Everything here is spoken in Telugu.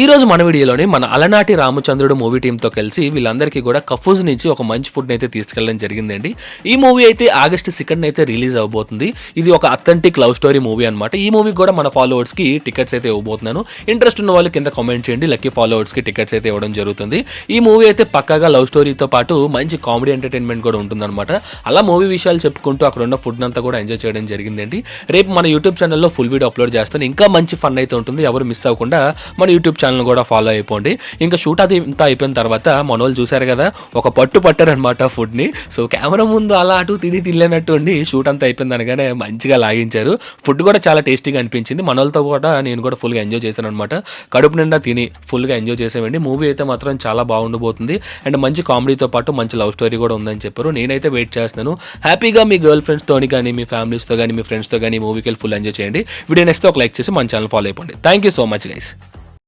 ఈ రోజు మన వీడియోలోని మన అలనాటి రామచంద్రుడు మూవీ టీంతో కలిసి వీళ్ళందరికీ కూడా కఫూజ్ నుంచి ఒక మంచి ఫుడ్ అయితే తీసుకెళ్ళడం జరిగిందండి. ఈ మూవీ అయితే ఆగస్ట్ సెకండ్ అయితే రిలీజ్ అవబోతుంది. ఇది ఒక అథెంటిక్ లవ్ స్టోరీ మూవీ అనమాట ఈ మూవీ కూడా మన ఫాలోవర్స్కి టికెట్స్ అయితే ఇవ్వబోతున్నాను. ఇంట్రెస్ట్ ఉన్న వాళ్ళు కింద కామెంట్ చేయండి. లక్కీ ఫాలోవర్స్కి టికెట్స్ అయితే ఇవ్వడం జరుగుతుంది. ఈ మూవీ అయితే పక్కాగా లవ్ స్టోరీతో పాటు మంచి కామెడీ ఎంటర్టైన్మెంట్ కూడా ఉంటుందన్నమాట. అలా మూవీ విషయాలు చెప్పుకుంటూ అక్కడ ఉన్న ఫుడ్ అంతా కూడా ఎంజాయ్ చేయడం జరిగిందండి. రేపు మన యూట్యూబ్ ఛానల్లో ఫుల్ వీడియో అప్లోడ్ చేస్తాను. ఇంకా మంచి ఫన్ అయితే ఉంటుంది. ఎవరు మిస్ అవ్వకుండా మన యూట్యూబ్ ఛానల్ కూడా ఫాలో అయిపోండి. ఇంకా షూట్ అది ఇంత అయిపోయిన తర్వాత మనోళ్ళు చూశారు కదా ఒక పట్టు పట్టారనమాట ఫుడ్ని సో కెమెరా ముందు అలా అటు తిని తినలేనట్టు ఉండి షూట్ అంతా అయిపోయింది అనగానే మంచిగా లాగించారు. ఫుడ్ కూడా చాలా టేస్టీగా అనిపించింది. మనోళ్ళతో కూడా నేను కూడా ఫుల్గా ఎంజాయ్ చేశాను అనమాట కడుపు నిండా తిని ఫుల్గా ఎంజాయ్ చేసామండి మూవీ అయితే మాత్రం చాలా బాగుండబోతుంది అండ్ మంచి కామెడీతో పాటు మంచి లవ్ స్టోరీ కూడా ఉందని చెప్పారు. నేనైతే వెయిట్ చేస్తున్నాను. హ్యాపీగా మీ గర్ల్ ఫ్రెండ్స్తోని కానీ మీ ఫ్యామిలీస్తో కానీ మీ ఫ్రెండ్స్తో కానీ మూవీకి వెళ్ళి ఫుల్ ఎంజాయ్ చేయండి. వీడియో నెక్స్ట్ ఒక లైక్ చేసి మన ఛానల్ ఫాలో అయిపోండి. Thank you so much guys